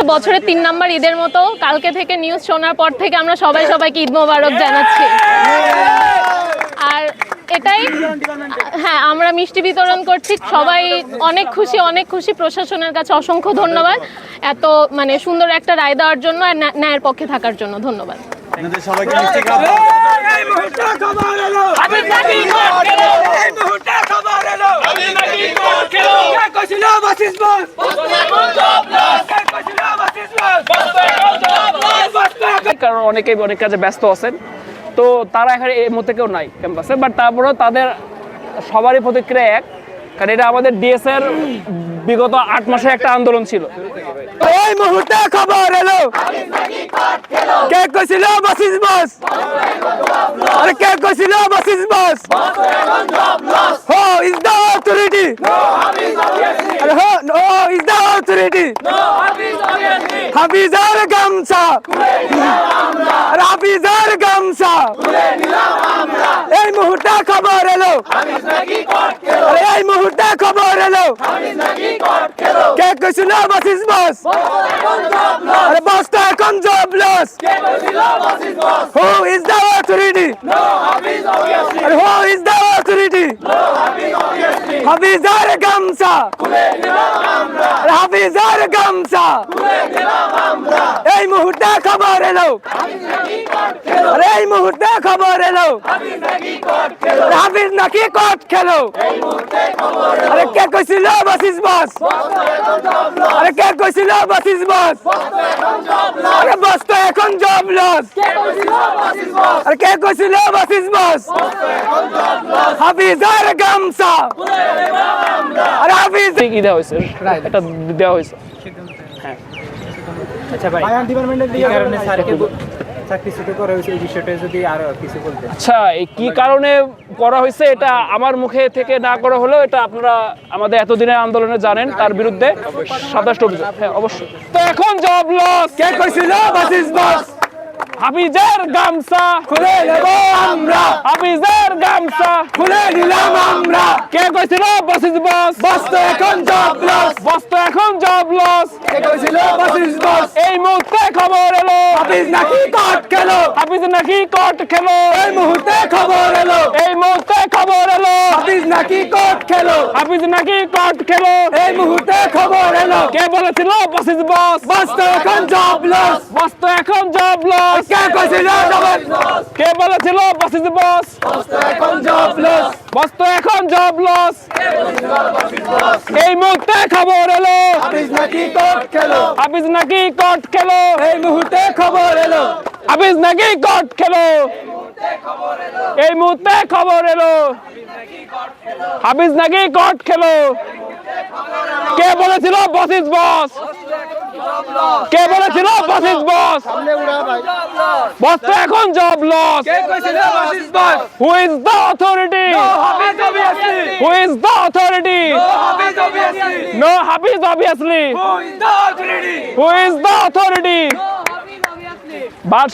হচ্ছে বছরের তিন নাম্বার ঈদের মতো। কালকে থেকে নিউজ শোনার পর থেকে আমরা সবাই সবাইকে ঈদ মোবারক জানাচ্ছি। আর এটাই হ্যাঁ আমরা মিষ্টি বিতরণ করছি। সবাই অনেক খুশি অনেক খুশি। প্রশাসনের কাছে অসংখ্য ধন্যবাদ। এত মানে সুন্দর একটা রায় দেওয়ার জন্য আর ন্যা- ন্যায়ের পক্ষে থাকার জন্য ধন্যবাদ। সবাইকে মিষ্টি খাওয়া এই মুহূর্তে খবর এলো আমি নাকি এই মুহূর্তে খবর এলো আমি নাকি কে কইছিল বাসিস বস কে কইছিল বাসিস বস কারণ অনেকেই অনেক কাজে ব্যস্ত আছেন। তো তারা এখানে এই মুহূর্তে কেউ নাই ক্যাম্পাসে বাট তারপরেও তাদের সবারই প্রতিক্রিয়া এক, কারণ এটা আমাদের ডিএস এর বিগত আট মাসে একটা আন্দোলন ছিল। এই মুহূর্তে খবর এলো। কে কইছিল বাসিস বস? আরে কে কইছিল বাসিস বস? হো, ইজ দ্য অথরিটি। আরে who no is the authority. Hafizar গামছা। আরে হাফিজার গামছা। এই মুহূর্তে খবর এলো। এই মুহূর্তে খবর এলো। কে কইছিল বসিস, বস। বস তো এখন jobless who is the authority আরে হু ইজ দ্য অথরিটি হাফিজার গামছা আরে হাফিজার গামছা। এই মুহূর্তে খবর এলো। এই মুহূর্তে খবর এলো। হাফিজ নাকি কট খেলো? আরে কে কইছিল বাসিস বস? আরে কে কইছিল বাসিস বস? আরে বস তো এখন জব লস আরে কে কইছিল বাসিস বস? হাফিজার গামছা। আরে হাফিজ ঠিকই দেওয়া হয়েছে এটা দেওয়া হয়েছে আচ্ছা ভাই কি কারণে স্যারকে চাকরিচ্যুত করা হয়েছে এই বিষয়টা যদি আরও কিছু বলতেন আচ্ছা কি কারণে করা হয়েছে এটা আমার মুখে থেকে না করা হলেও এটা আপনারা আমাদের এতদিনের আন্দোলনে জানেন তার বিরুদ্ধে সাতাশটা অভিযোগ। হ্যাঁ অবশ্যই। তো এখন জব লস কে কইছিল? বাসিস বস। হাফিজের গামছা। খুলে নেব আমরা। হাফিজের গামছা। খুলে নিলাম আমরা। কে কইছিল? বসিস বস। বস তো এখন জব লস বস তো এখন জব লস কে কইছিল বাসিস বস। এই মুহূর্তে খবর এলো। হাফিজ নাকি কট খেলো। হাফিজ নাকি কট খেলো। এই মুহূর্তে খবর এলো। এই মুহূর্তে খবর এলো। হাফিজ নাকি কট খেলো। হাফিজ নাকি কট খেলো। এই মুহূর্তে খবর এলো। কে বলেছিল বসিস বস? বস তো এখন জব লস বস তো এখন জব লস কে কইছিল জব কে বলেছিল বস জব লস বস তো এখন জব লস এই মুহূর্তে খবর এলো। হাফিজ নাকি কট খেলো। হাফিজ নাকি কট খেলো। এই মুহূর্তে খবর এলো। হাফিজ নাকি কট খেলো এই মুহূর্তে খবর এলো হাফিজ নাকি কট খেলো। কে বলেছিল বসিস বস কে বলেছিল বসিস বস বস তো এখন jobless who is the authority who is the authority no Hafiz obviously who is the authority but